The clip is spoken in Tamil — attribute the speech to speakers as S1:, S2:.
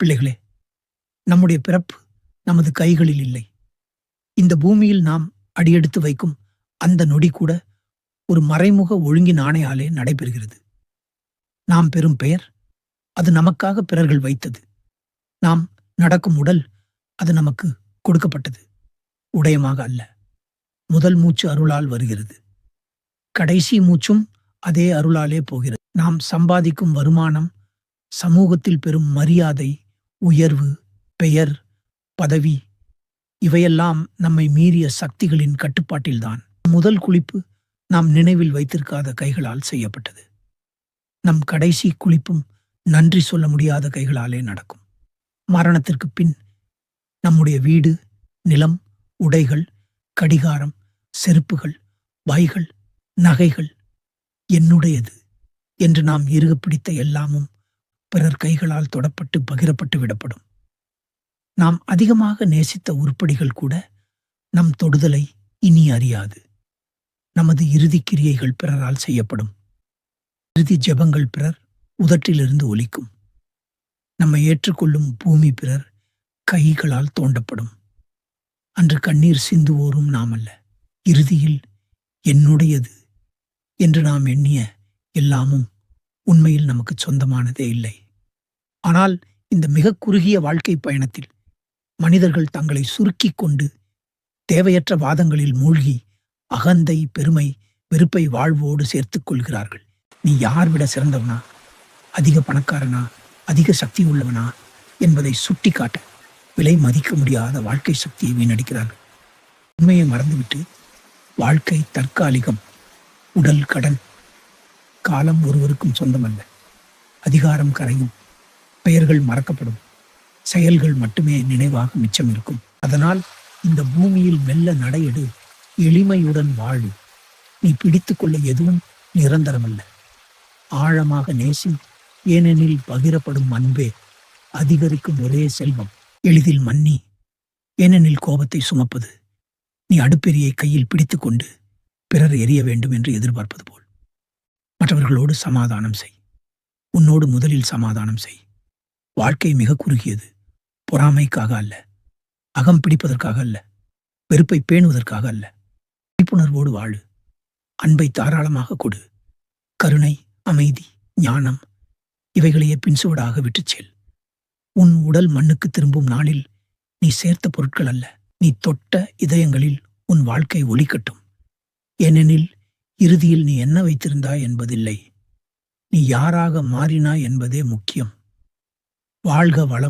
S1: பிள்ளைகளே நம்முடைய பிறப்பு நமது கைகளில் இல்லை. இந்த பூமியில் நாம் அடியெடுத்து வைக்கும் அந்த நொடி கூட ஒரு மறைமுக ஒழுங்கின் ஆணையாலே நடைபெறுகிறது. நாம் பெறும் பெயர் அது நமக்காக பிறர்கள் வைத்தது. நாம் நடக்கும் உடல் அது நமக்கு கொடுக்கப்பட்டது. உடையமாக அல்ல முதல் மூச்சு அருளால் வருகிறது. கடைசி மூச்சும் அதே அருளாலே போகிறது. நாம் சம்பாதிக்கும் வருமானம் சமூகத்தில் பெறும் மரியாதை உயர்வு பெயர் பதவி இவையெல்லாம் நம்மை மீறிய சக்திகளின் கட்டுப்பாட்டில்தான். முதல் குளிப்பு நாம் நினைவில் வைத்திருக்காத கைகளால் செய்யப்பட்டது. நம் கடைசி குளிப்பும் நன்றி சொல்ல முடியாத கைகளாலே நடக்கும். மரணத்திற்கு பின் நம்முடைய வீடு நிலம் உடைகள் கடிகாரம் செருப்புகள் பைகள் நகைகள் என்னுடையது என்று நாம் இறுக பிடித்த எல்லாமும் பிறர் கைகளால் தொடப்பட்டு பகிரப்பட்டு விடப்படும். நாம் அதிகமாக நேசித்த உருப்படிகள் கூட நம் தொடுதலை இனி அறியாது. நமது இறுதிக் கிரியைகள் பிறரால் செய்யப்படும். இறுதி ஜெபங்கள் பிறர் உதட்டிலிருந்து ஒலிக்கும். நம்மை ஏற்றுக்கொள்ளும் பூமி பிறர் கைகளால் தோண்டப்படும். அன்று கண்ணீர் சிந்துவோரும் நாம் அல்ல இறுதியில் என்னுடையது என்று நாம் எண்ணிய எல்லாமும் உண்மையில் நமக்கு சொந்தமானதே இல்லை. ஆனால் இந்த மிக குறுகிய வாழ்க்கை பயணத்தில் மனிதர்கள் தங்களை சுருக்கிக் கொண்டு தேவையற்ற வாதங்களில் மூழ்கி அகந்தை பெருமை வெறுப்பை வாழ்வோடு சேர்த்துக் கொள்கிறார்கள். நீ யார் விட சிறந்தவனா? அதிக பணக்காரனா? அதிக சக்தி உள்ளவனா? என்பதை சுட்டிக்காட்ட விலை மதிக்க முடியாத வாழ்க்கை சக்தியை வீணடிக்கிறார்கள். உண்மையை மறந்துவிட்டு வாழ்க்கை தற்காலிகம் உடல் கடன் காலம் ஒருவருக்கும் சொந்தமல்ல. அதிகாரம் கரையும் பெயர்கள் மறக்கப்படும் செயல்கள் மட்டுமே நினைவாக மிச்சம் இருக்கும் அதனால் இந்த பூமியில் மெல்ல நடையெடு எளிமையுடன் வாழு. நீ பிடித்துக்கொள்ள எதுவும் நிரந்தரமல்ல. ஆழமாக நேசி ஏனெனில் பகிரப்படும் அன்பே அதிகரிக்கும் ஒரே செல்வம். எளிதில் மன்னி ஏனெனில் கோபத்தை சுமப்பது. நீ அடுப்பெரியை கையில் பிடித்துக்கொண்டு பிறர் எரிய வேண்டும் என்று எதிர்பார்ப்பது போல். மற்றவர்களோடு சமாதானம் செய். உன்னோடு முதலில் சமாதானம் செய். வாழ்க்கை மிக குறுகியது. பொறாமைக்காக அல்ல. அகம் பிடிப்பதற்காக அல்ல. வெறுப்பை பேணுவதற்காக அல்ல. விழிப்புணர்வோடு வாழு. அன்பை தாராளமாக கொடு. கருணை அமைதி ஞானம் இவைகளையே பின்சுவடாக விட்டுச் செல். உன் உடல் மண்ணுக்கு திரும்பும் நாளில் நீ சேர்த்த பொருட்கள் அல்ல. நீ தொட்ட இதயங்களில் உன் வாழ்க்கை ஒளிக்கட்டும் ஏனெனில் இறுதியில் நீ என்ன வைத்திருந்தாய் என்பதில்லை. நீ யாராக மாறினாய் என்பதே முக்கியம். வாழ்க வளம்.